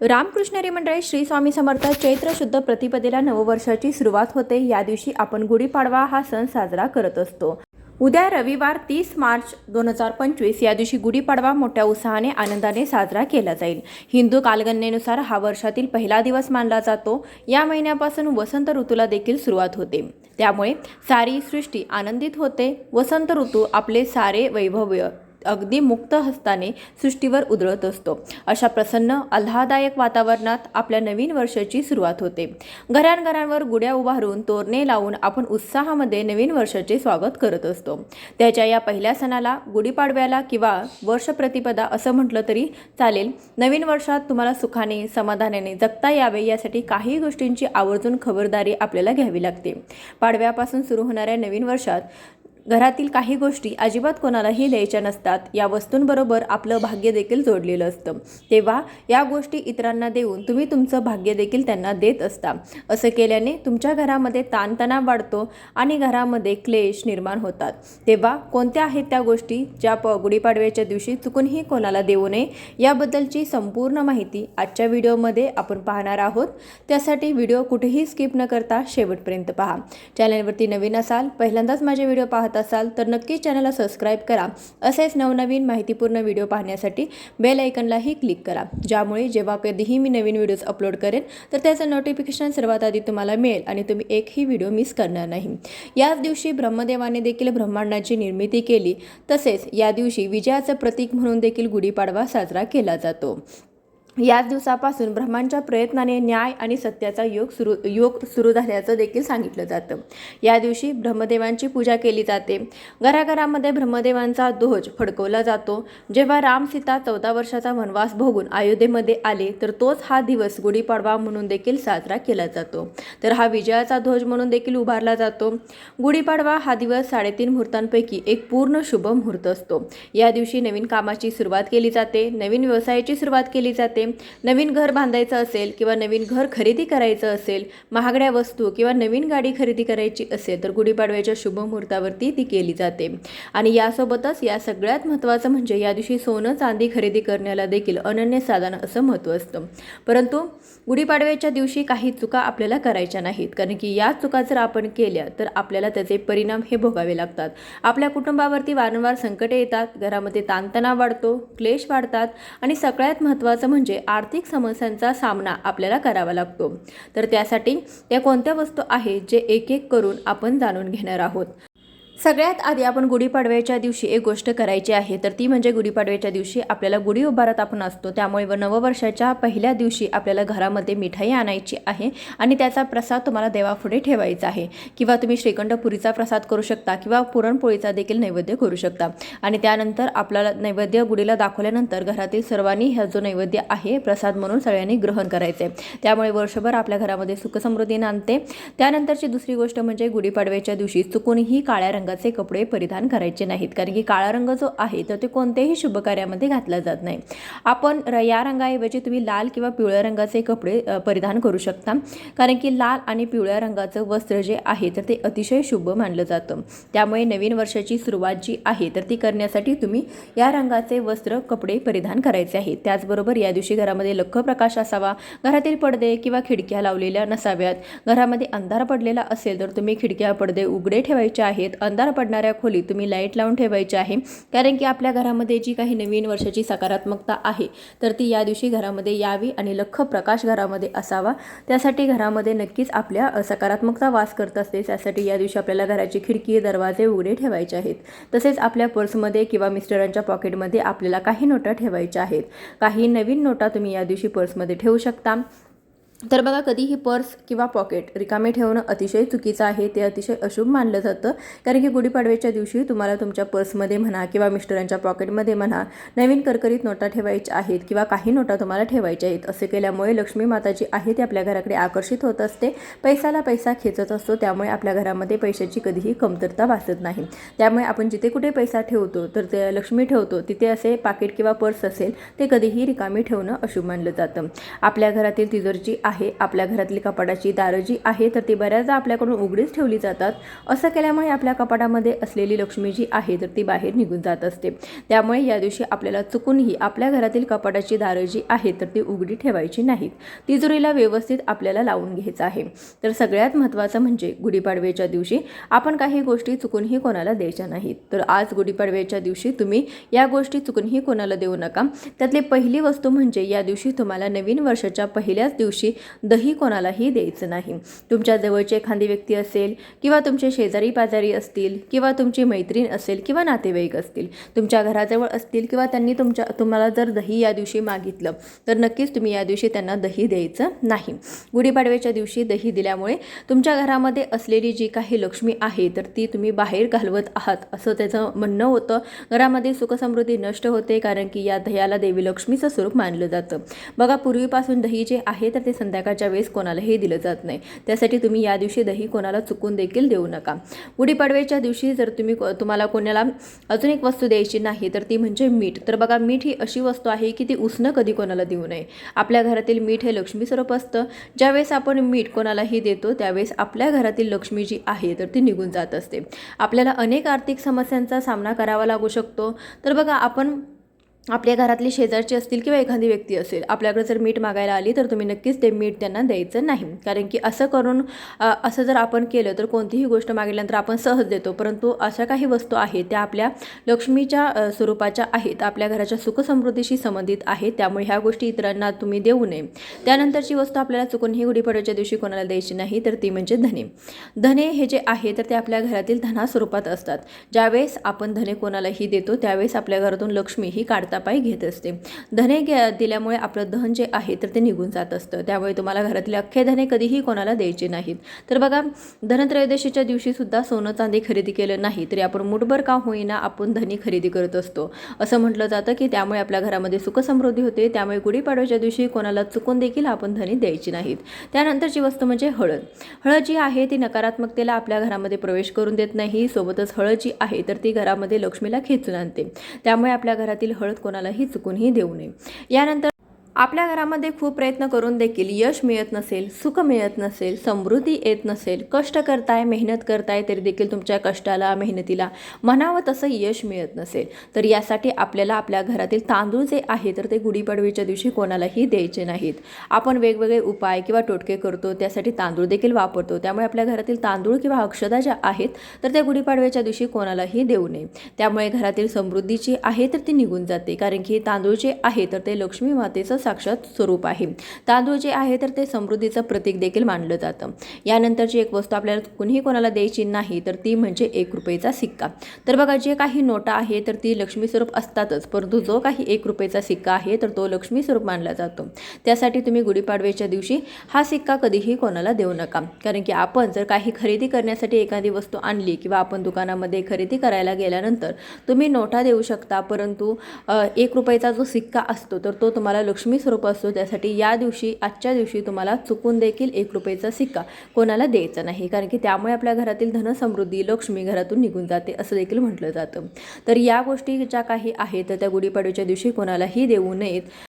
रामकृष्णरी मंडळी श्री स्वामी समर्थ चैत्र शुद्ध प्रतिपदेला नववर्षाची सुरुवात होते. या दिवशी आपण गुढीपाडवा हा सण साजरा करत असतो. उद्या रविवार तीस मार्च दोन हजार पंचवीस या दिवशी गुढीपाडवा मोठ्या उत्साहाने आनंदाने साजरा केला जाईल. हिंदू कालगणनेनुसार हा वर्षातील पहिला दिवस मानला जातो. या महिन्यापासून वसंत ऋतूला देखील सुरुवात होते. त्यामुळे सारी सृष्टी आनंदित होते. वसंत ऋतू आपले सारे वैभव्य. अगदी मुक्त हस्ताने सृष्टीवर उधळत असतो. अशा प्रसन्न आल्हादायक वातावरणात आपल्या नवीन वर्षाची सुरुवात होते. घरांघरांवर गुड्या उभारून तोरणे लावून आपण उत्साहामध्ये नवीन वर्षाचे स्वागत करत असतो. त्याच्या या पहिल्या सणाला गुढीपाडव्याला किंवा वर्ष प्रतिपदा असं म्हटलं तरी चालेल. नवीन वर्षात तुम्हाला सुखाने समाधानाने जगता यावे यासाठी काही गोष्टींची आवर्जून खबरदारी आपल्याला घ्यावी लागते. पाडव्यापासून सुरू होणाऱ्या नवीन वर्षात घरातील काही गोष्टी अजिबात कोणालाही द्यायच्या नसतात. या वस्तूंबरोबर आपलं भाग्य देखील जोडलेलं असतं. तेव्हा या गोष्टी इतरांना देऊन तुम्ही तुमचं भाग्य देखील त्यांना देत असता. असं केल्याने तुमच्या घरामध्ये ताणतणाव वाढतो आणि घरामध्ये क्लेश निर्माण होतात. तेव्हा कोणत्या आहेत त्या गोष्टी ज्या प गुढीपाडव्याच्या दिवशी चुकूनही कोणाला देऊ नये याबद्दलची संपूर्ण माहिती आजच्या व्हिडिओमध्ये आपण पाहणार आहोत. त्यासाठी व्हिडिओ कुठेही स्किप न करता शेवटपर्यंत पहा. चॅनलवरती नवीन असाल पहिल्यांदाच माझे व्हिडिओ पाहता असाल तर नक्कीच चॅनलला सबस्क्राईब करा. असेच नवनवीन माहितीपूर्ण व्हिडिओ पाहण्यासाठी बेल ऐकनलाही क्लिक करा. ज्यामुळे जेव्हा कधीही मी नवीन व्हिडिओज अपलोड करेन तर त्याचं नोटिफिकेशन सर्वात आधी तुम्हाला मिळेल आणि तुम्ही एकही व्हिडिओ मिस करणार नाही. याच दिवशी ब्रह्मदेवाने देखील ब्रह्मांडाची निर्मिती केली. तसेच या दिवशी विजयाचं प्रतीक म्हणून देखील गुढीपाडवा साजरा केला जातो. याच दिवसापासून ब्रह्मांच्या प्रयत्नाने न्याय आणि सत्याचा योग सुरू योग सुरू झाल्याचं देखील सांगितलं जातं. या दिवशी ब्रह्मदेवांची पूजा केली जाते. घराघरामध्ये ब्रह्मदेवांचा ध्वज फडकवला जातो. जेव्हा राम सीता चौदा वर्षाचा वनवास भोगून अयोध्येमध्ये आले तर तोच हा दिवस गुढीपाडवा म्हणून देखील साजरा केला जातो. तर हा विजयाचा ध्वज म्हणून देखील उभारला जातो. गुढीपाडवा हा दिवस साडेतीन मुहूर्तांपैकी एक पूर्ण शुभ मुहूर्त असतो. या दिवशी नवीन कामाची सुरुवात केली जाते. नवीन व्यवसायाची सुरुवात केली जाते. नवीन घर बांधायचं असेल किंवा नवीन घर खरेदी करायचं असेल महागड्या वस्तू किंवा नवीन गाडी खरेदी करायची असेल तर गुढीपाडव्याच्या शुभ मुहूर्तावरती ती केली जाते. आणि यासोबतच या सगळ्यात महत्त्वाचं म्हणजे या दिवशी सोनं चांदी खरेदी करण्याला देखील अनन्यसाधारण असं महत्त्व असतं. परंतु गुढीपाडव्याच्या दिवशी काही चुका आपल्याला करायच्या नाहीत कारण की या चुका जर आपण केल्या तर आपल्याला त्याचे परिणाम हे भोगावे लागतात. आपल्या कुटुंबावरती वारंवार संकटे येतात घरामध्ये ताणतणाव वाढतो क्लेश वाढतात आणि सगळ्यात महत्त्वाचं म्हणजे आर्थिक समस्यांचा सामना आपल्याला करावा लागतो. तर त्यासाठी त्या कोणत्या वस्तू आहेत जे एक एक करून आपण जाणून घेणार आहोत? सगळ्यात आधी आपण गुढीपाडव्याच्या दिवशी एक गोष्ट करायची आहे तर ती म्हणजे गुढीपाडव्याच्या दिवशी आपल्याला गुढी उभारत आपण असतो. त्यामुळे व नववर्षाच्या पहिल्या दिवशी आपल्याला घरामध्ये मिठाई आणायची आहे आणि त्याचा प्रसाद तुम्हाला देवापुढे ठेवायचा आहे. किंवा तुम्ही श्रीखंड पुरीचा प्रसाद करू शकता किंवा पुरणपोळीचा देखील नैवेद्य करू शकता. आणि त्यानंतर आपल्याला नैवेद्य गुढीला दाखवल्यानंतर घरातील सर्वांनी हा जो नैवेद्य आहे प्रसाद म्हणून सगळ्यांनी ग्रहण करायचे. त्यामुळे वर्षभर आपल्या घरामध्ये सुखसमृद्धी नांदते त्यानंतरची दुसरी गोष्ट म्हणजे गुढीपाडव्याच्या दिवशी चुकूनही काळ्या रंग रंगाचे कपडे परिधान करायचे नाहीत. कारण की काळा रंग जो आहे तर ते कोणत्याही शुभ कार्यामध्ये घातला जात नाही. आपण र या रंगाऐवजी तुम्ही लाल किंवा पिवळ्या रंगाचे कपडे परिधान करू शकता. कारण की लाल आणि पिवळ्या रंगाचं वस्त्र जे आहे तर ते अतिशय शुभ मानलं जातं. त्यामुळे नवीन वर्षाची सुरुवात जी आहे तर ती करण्यासाठी तुम्ही या रंगाचे वस्त्र कपडे परिधान करायचे आहेत त्याचबरोबर या दिवशी घरामध्ये लख प्रकाश असावा. घरातील पडदे किंवा खिडक्या लावलेल्या नसाव्यात. घरामध्ये अंधार पडलेला असेल तर तुम्ही खिडक्या पडदे उघडे ठेवायचे आहेत. अंधार पडणाऱ्या खोली तुम्ही लाइट लावून ठेवायची आहे. कारण की आपल्या घरामध्ये जी काही नवीन वर्षाची सकारात्मकता आहे तर ती या दिवशी घरामध्ये यावी आणि लख प्रकाश घरामध्ये असावा. त्यासाठी घरामध्ये नक्कीच आपल्या सकारात्मकता वास करत असते. त्यासाठी या दिवशी आपल्याला घराची खिडकी दरवाजे उघडे ठेवायचे आहेत. तसेच आपल्या पर्समध्ये किंवा मिस्टरांच्या पॉकेटमध्ये आपल्याला काही नोटा ठेवायच्या आहेत. काही नवीन नोटा तुम्ही या दिवशी पर्समध्ये ठेवू शकता. तर बघा कधीही पर्स किंवा पॉकेट रिकामे ठेवणं अतिशय चुकीचं आहे ते अतिशय अशुभ मानलं जातं. कारण की गुढीपाडव्याच्या दिवशी तुम्हाला तुमच्या पर्समध्ये म्हणा किंवा मिस्टरांच्या पॉकेटमध्ये म्हणा नवीन करकरीत नोटा ठेवायच्या आहेत किंवा काही नोटा तुम्हाला ठेवायच्या आहेत. असे केल्यामुळे लक्ष्मी माता जी आहे ती आपल्या घराकडे आकर्षित होत असते. पैसाला पैसा खेचत असतो त्यामुळे आपल्या घरामध्ये पैशाची कधीही कमतरता भासत नाही. त्यामुळे आपण जिथे कुठे पैसा ठेवतो तर ते लक्ष्मी ठेवतो तिथे असे पाकिट किंवा पर्स असेल ते कधीही रिकामी ठेवणं अशुभ मानलं जातं. आपल्या घरातील तिजोरीची आहे. आपल्या घरातली कपाटाची दारं जी आहे तर ती बऱ्याचदा आपल्याकडून उघडीच ठेवली जातात. असं केल्यामुळे आपल्या कपाटामध्ये असलेली लक्ष्मी जी आहे तर ती बाहेर निघून जात असते. त्यामुळे या दिवशी आपल्याला चुकूनही आपल्या घरातील कपाटाची दारं जी आहेत तर ती उघडी ठेवायची नाहीत. तिजोरीला व्यवस्थित आपल्याला लावून घ्यायचं आहे. तर सगळ्यात महत्त्वाचं म्हणजे गुढीपाडव्याच्या दिवशी आपण काही गोष्टी चुकूनही कोणाला द्यायच्या नाहीत. तर आज गुढीपाडव्याच्या दिवशी तुम्ही या गोष्टी चुकूनही कोणाला देऊ नका. त्यातली पहिली वस्तू म्हणजे या दिवशी तुम्हाला नवीन वर्षाच्या पहिल्याच दिवशी दही कोणालाही द्यायचं नाही. तुमच्या जवळची एखादी व्यक्ती असेल किंवा तुमचे शेजारी पाजारी असतील किंवा तुमची मैत्रीण असेल किंवा नातेवाईक असतील तुमच्या घराजवळ असतील किंवा त्यांनी तुमच्या तुम्हाला जर दही या दिवशी मागितलं तर नक्कीच तुम्ही या दिवशी त्यांना दही द्यायचं नाही. गुढीपाडव्याच्या दिवशी दही दिल्यामुळे तुमच्या घरामध्ये असलेली जी काही लक्ष्मी आहे तर ती तुम्ही बाहेर घालवत आहात असं त्याचं म्हणणं होतं. घरामध्ये सुखसमृद्धी नष्ट होते कारण की या दह्याला देवी लक्ष्मीचं स्वरूप मानलं जातं. बघा पूर्वीपासून दही जे आहे तर ते संध्याकाळच्या वेळेस कोणालाही दिलं जात नाही. त्यासाठी तुम्ही या दिवशी दही कोणाला चुकून देखील देऊ नका. गुढीपाडव्याच्या दिवशी जर तुम्ही को- तुम्हाला कोणाला अजून एक वस्तू द्यायची नाही तर ती म्हणजे मीठ. तर बघा मीठ ही अशी वस्तू आहे की ती उसणं कधी कोणाला देऊ नये. आपल्या घरातील मीठ हे लक्ष्मी स्वरूप असतं. ज्यावेळेस आपण मीठ कोणालाही देतो त्यावेळेस आपल्या घरातील लक्ष्मी जी आहे तर ती निघून जात असते. आपल्याला अनेक आर्थिक समस्यांचा सामना करावा लागू शकतो. तर बघा आपण आपल्या घरातली शेजारची असतील किंवा एखादी व्यक्ती असेल आपल्याकडे जर मीठ मागायला आली तर तुम्ही नक्कीच ते मीठ त्यांना द्यायचं नाही. कारण की असं करून असं जर आपण केलं तर कोणतीही गोष्ट मागितल्यानंतर आपण सहज देतो. परंतु अशा काही वस्तू आहेत त्या आपल्या लक्ष्मीच्या स्वरूपाच्या आहेत आपल्या घराच्या सुखसमृद्धीशी संबंधित आहेत त्यामुळे ह्या गोष्टी इतरांना तुम्ही देऊ नये. त्यानंतरची वस्तू आपल्याला चुकून ही गुढीपाडव्याच्या दिवशी कोणाला द्यायची नाही तर ती म्हणजे धने. धने हे जे आहे तर ते आपल्या घरातील धना स्वरूपात असतात. ज्यावेळेस आपण धने कोणालाही देतो त्यावेळेस आपल्या घरातून लक्ष्मी ही काढता. हातापायी घेत असते. धने घ्या दिल्यामुळे आपलं धन जे आहे तर ते निघून जात असतं. त्यामुळे तुम्हाला घरातले अख्खे धने कधीही कोणाला द्यायचे नाहीत. तर बघा धनत्रयोदशीच्या दिवशी सुद्धा सोनं चांदी खरेदी केलं नाही तरी आपण मुठभर का होईना आपण धनी खरेदी करत असतो. असं म्हटलं जातं की त्यामुळे आपल्या घरामध्ये सुखसमृद्धी होते. त्यामुळे गुढीपाडव्याच्या दिवशी कोणाला चुकून देखील आपण धनी द्यायची नाहीत. त्यानंतरची वस्तू म्हणजे हळद. हळद जी आहे ती नकारात्मकतेला आपल्या घरामध्ये प्रवेश करून देत नाही. सोबतच हळद जी आहे तर ती घरामध्ये लक्ष्मीला खेचून आणते. त्यामुळे आपल्या घरातील हळद कोणालाही चुकूनही देऊ नये. यानंतर आपल्या घरामध्ये खूप प्रयत्न करून देखील यश मिळत नसेल सुख मिळत नसेल समृद्धी येत नसेल कष्ट करताय मेहनत करताय तरी देखील तुमच्या कष्टाला मेहनतीला म्हणावं तसं यश मिळत नसेल. तर यासाठी आपल्याला आपल्या घरातील तांदूळ जे आहे तर ते गुढीपाडवीच्या दिवशी कोणालाही द्यायचे नाहीत. आपण वेगवेगळे उपाय किंवा टोटके करतो त्यासाठी तांदूळ देखील वापरतो. त्यामुळे आपल्या घरातील तांदूळ किंवा अक्षदा ज्या आहेत तर त्या गुढीपाडव्याच्या दिवशी कोणालाही देऊ नये. त्यामुळे घरातील समृद्धीची आहे तर ती निघून जाते. कारण की तांदूळ जे आहे तर ते लक्ष्मी मातेचं साक्षात स्वरूप आहे. तांदूळ जे आहे तर ते समृद्धीचं प्रतीक देखील मानलं जातं. यानंतरची एक वस्तू आपल्याला कुणीही कोणाला द्यायची नाही तर ती म्हणजे एक रुपयेचा सिक्का. तर बघा जे काही नोटा आहे तर ती लक्ष्मी स्वरूप असतातच परंतु जो काही एक रुपयेचा सिक्का आहे तर तो लक्ष्मी स्वरूप मानला जातो. त्यासाठी तुम्ही गुढीपाडव्याच्या दिवशी हा सिक्का कधीही कोणाला देऊ नका. कारण की आपण जर काही खरेदी करण्यासाठी एखादी वस्तू आणली किंवा आपण दुकानामध्ये खरेदी करायला गेल्यानंतर तुम्ही नोटा देऊ शकता परंतु एक रुपयाचा जो सिक्का असतो तर तो तुम्हाला लक्ष्मी स्वरूप असतो त्यासाठी या दिवशी आजच्या दिवशी तुम्हाला चुकून देखील एक रुपयाचा सिक्का कोणाला द्यायचा नाही. कारण की त्यामुळे आपल्या घरातील धनसमृद्धी लक्ष्मी घरातून निघून जाते असं देखील म्हटलं जातं. तर या गोष्टी ज्या काही आहेत तर त्या गुढीपाडव्याच्या दिवशी कोणालाही देऊ नयेत.